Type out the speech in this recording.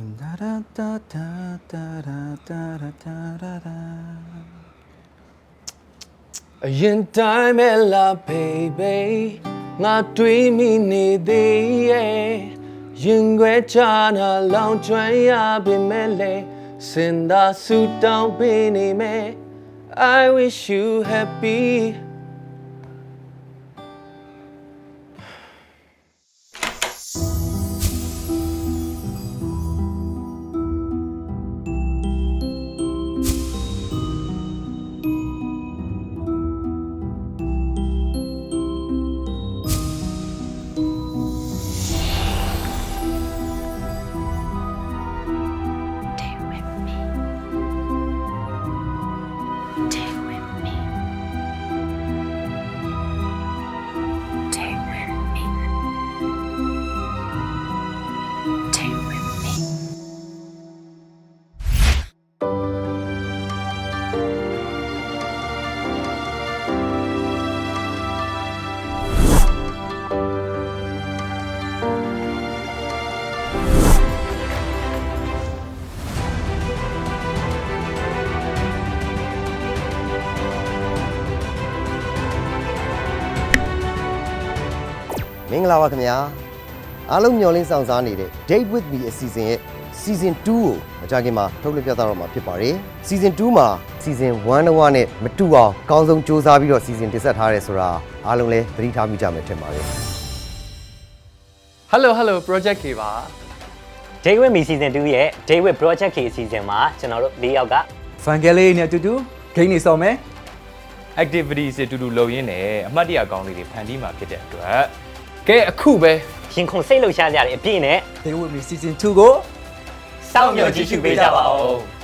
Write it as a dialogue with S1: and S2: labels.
S1: Da da da da da da da da da da da အရင်တိုင်းပဲလာ baby ငါတွေးမိနေသေးရဲ့ရင်ခွဲချနာလောင်ကျွမ်းရပေမဲ့လေစင်သာဆူတောင်းပေးနေမယ် I wish you happy
S2: မင်္ဂလာပါခင်ဗျာအားလုံးမျှော်လင့်ဆောင်စားနေတဲ့ Date with me အစီအစဉ်ရဲ့ season 2ကိုမကြခင်မှာထုတ်လွှင့်ပြသတော့မှာဖြစ်ပါတယ် season 2မှာ season 1တော့နဲ့မတူအောင်အကောင်းဆုံးစူးစမ်းပြီးတော့ season တင်ဆက်ထားရဲဆိုတာအားလုံးလည်းသတိထားမိကြမယ်ထင်ပါတယ်
S1: Hello Hello Project K ပါ
S3: Day with Me Season 2ရဲ့ Day with Project K အစီအစဉ်မှာကျွန်တော်တို့၄ယောက်က
S4: ဖန်ကယ်လေးနဲ့အတူတူဂိမ်းနေဆောင်မယ်
S5: activities တွေအတူတူလုပ်ရင်းနဲ့အမှတ်တရကောင်းလေးတွေဖန်တီးမှာဖြစ်တဲ့အတွက် ကဲအခုပဲ
S3: ရင်ခုန်စိတ်လှုပ်ရှားကြတဲ့အပြည့်နဲ့
S4: Day with me season 2ကို
S3: စောင့်မျှော်ကြည့်ရှုပေးကြပါဦး